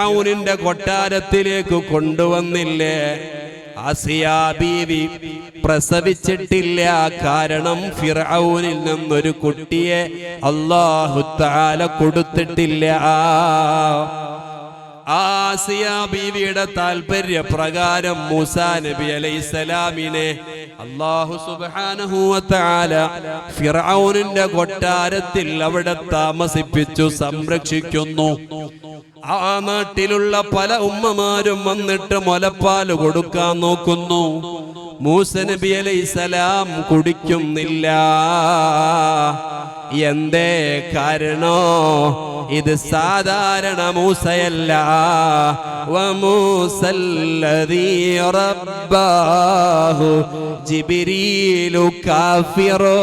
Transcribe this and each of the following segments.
ഫിറൗനിന്റെ കൊട്ടാരത്തിലേക്ക് കൊണ്ടുവന്നില്ലേ? ആസിയാ ബീവി പ്രസവിച്ചിട്ടില്ല. കാരണം ഫിറൌനിൽ നിന്നൊരു കുട്ടിയെ അള്ളാഹു താല കൊടുത്തിട്ടില്ല. ആസിയ ബീവിയുടെ താല്പര്യ പ്രകാരം മൂസാ നബി അലൈസലാമിനെ അള്ളാഹു സുബാനഹൂവത്താല ഫിറൌനിന്റെ കൊട്ടാരത്തിൽ അവിടെ താമസിപ്പിച്ചു സംരക്ഷിക്കുന്നു. ആ നാട്ടിലുള്ള പല ഉമ്മമാരും വന്നിട്ട് മുലപ്പാൽ കൊടുക്കാൻ നോക്കുന്നു. മൂസ നബി അലൈസലാം കുടിക്കുന്നില്ല. എന്തേ കാരണോ? ഇത് സാധാരണ മൂസയല്ല. ജിബ്രീലു കാഫിറോ.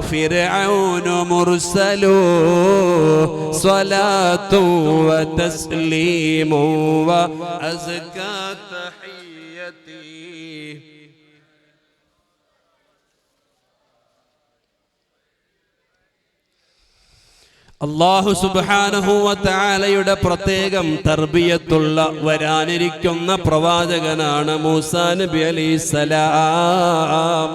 ഫിർഔന മുർസലു. സ്വലാത്തു വതസ്ലീമു അസ്കാ തഹിയ്യതി അള്ളാഹു സുബാനഹുവാലയുടെ പ്രത്യേകം തർബിയത്തുള്ള വരാനിരിക്കുന്ന പ്രവാചകനാണ് മൂസാ നബി അലൈസലാം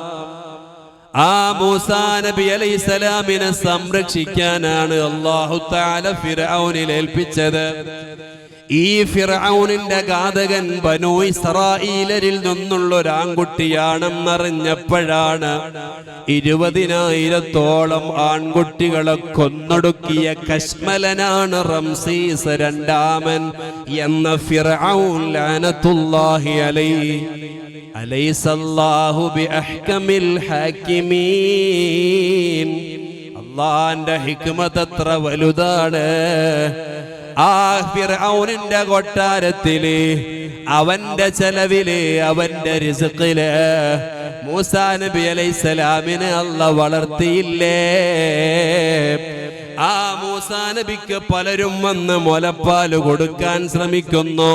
ആ മൂസാ നബി അലൈസലാമിനെ സംരക്ഷിക്കാനാണ് അള്ളാഹു താല ഫിറൌനിൽ ഏൽപ്പിച്ചത്. ഈ ഫിറൌനിന്റെ ഘാതകൻ ബനു ഇസ്രായേലരിൽ നിന്നുള്ള ഒരു ആൺകുട്ടിയാണെന്നറിഞ്ഞപ്പോഴാണ് ഇരുപതിനായിരത്തോളം ആൺകുട്ടികളെ കൊന്നൊടുക്കിയ കശ്മലനാണ് റംസീസ് രണ്ടാമൻ എന്ന ഫിറൌൻ അലൈസല്ലാഹു അള്ളാന്റെ ഹിക്മത്ത് വലുതാണ്. ആ ഫിറൗനിന്റെ കൊട്ടാരത്തിൽ അവന്റെ ചെലവിൽ അവന്റെ റിസുക്കിൽ മൂസാ നബി അലൈഹിസ്സലാമിനെ അല്ല വളർത്തിയില്ലേ? ആ മൂസാ നബിക്ക് പലരും വന്ന് മുലപ്പാൽ കൊടുക്കാൻ ശ്രമിക്കുന്നു.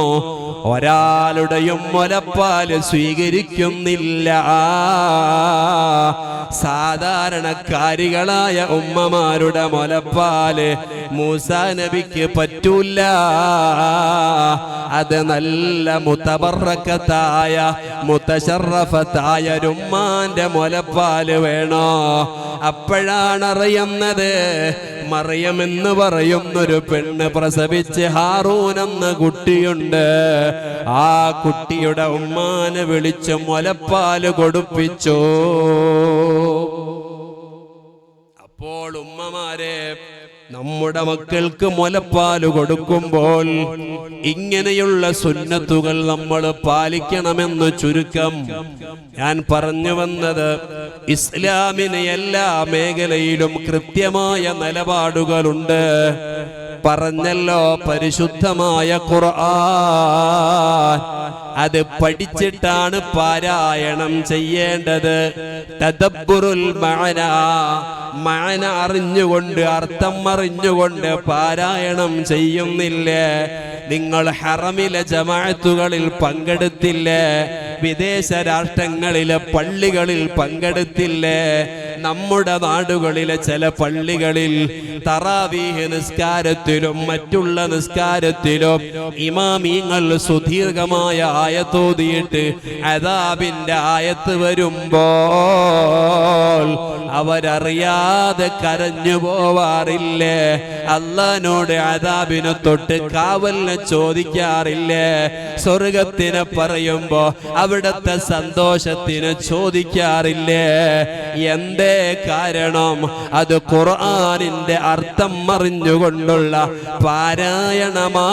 ഒരാളുടെയും മുലപ്പാൽ സ്വീകരിക്കുന്നില്ല. സാധാരണക്കാരികളായ ഉമ്മമാരുടെ മുലപ്പാൽ മൂസാ നബിക്ക് പറ്റൂല. അത് നല്ല മുത്തബറക്കത്തായ മുത്തശറഫത്തായ രുമ്മാന്റെ മുലപ്പാൽ വേണോ? അപ്പോഴാണ് അറിയുന്നത് മറിയം എന്ന് പറയുന്നൊരു പെണ്ണ് പ്രസവിച്ച് ഹാറൂൻ എന്ന കുട്ടിയുണ്ട്. ആ കുട്ടിയുടെ ഉമ്മാനെ വിളിച്ച് മുലപ്പാൽ കൊടുപ്പിച്ചു. അപ്പോൾ ഉമ്മമാരെ നമ്മുടെ മക്കൾക്ക് മുലപ്പാൽ കൊടുക്കുമ്പോൾ ഇങ്ങനെയുള്ള സുന്നത്തുകൾ നമ്മൾ പാലിക്കണമെന്ന് ചുരുക്കം ഞാൻ പറഞ്ഞു വന്നത് ഇസ്ലാമിന് എല്ലാ മേഖലയിലും കൃത്യമായ നിലപാടുകളുണ്ട്. പറഞ്ഞല്ലോ പരിശുദ്ധമായ ഖുർആൻ. അത് പഠിച്ചിട്ടാണ് പാരായണം ചെയ്യേണ്ടത്. തദബ്ബുറുൽ മഅന. മഅന അറിഞ്ഞുകൊണ്ട് അർത്ഥം അറിഞ്ഞുകൊണ്ട് പാരായണം ചെയ്യുന്നില്ലേ? നിങ്ങൾ ഹറമിലെ ജമാഅത്തുകളിൽ പങ്കെടുത്തില്ലേ? വിദേശ രാഷ്ട്രങ്ങളിലെ പള്ളികളിൽ പങ്കെടുത്തില്ലേ? നമ്മുടെ നാടുകളിലെ ചില പള്ളികളിൽ തറാവീഹ് നിസ്കാരത്തിലും മറ്റുള്ള നിസ്കാരത്തിലും ഇമാമീങ്ങൾ സുദീർഘമായ ആയത്തോതിയിട്ട് അതാബിന്റെ ആയത്ത് വരുമ്പോൾ അവരറിയാതെ കരഞ്ഞു പോവാറില്ലേ? അള്ളഹാനോട് അതാബിനെ തൊട്ട് കാവലിനെ ചോദിക്കാറില്ലേ? സ്വർഗത്തിനെ പറയുമ്പോ അവിടത്തെ സന്തോഷത്തിന് ചോദിക്കാറില്ലേ? എന്തേ കാരണം? അത് ഖുർആാനിന്റെ അർത്ഥം മറിഞ്ഞുകൊണ്ടുള്ള പാരായണമാ.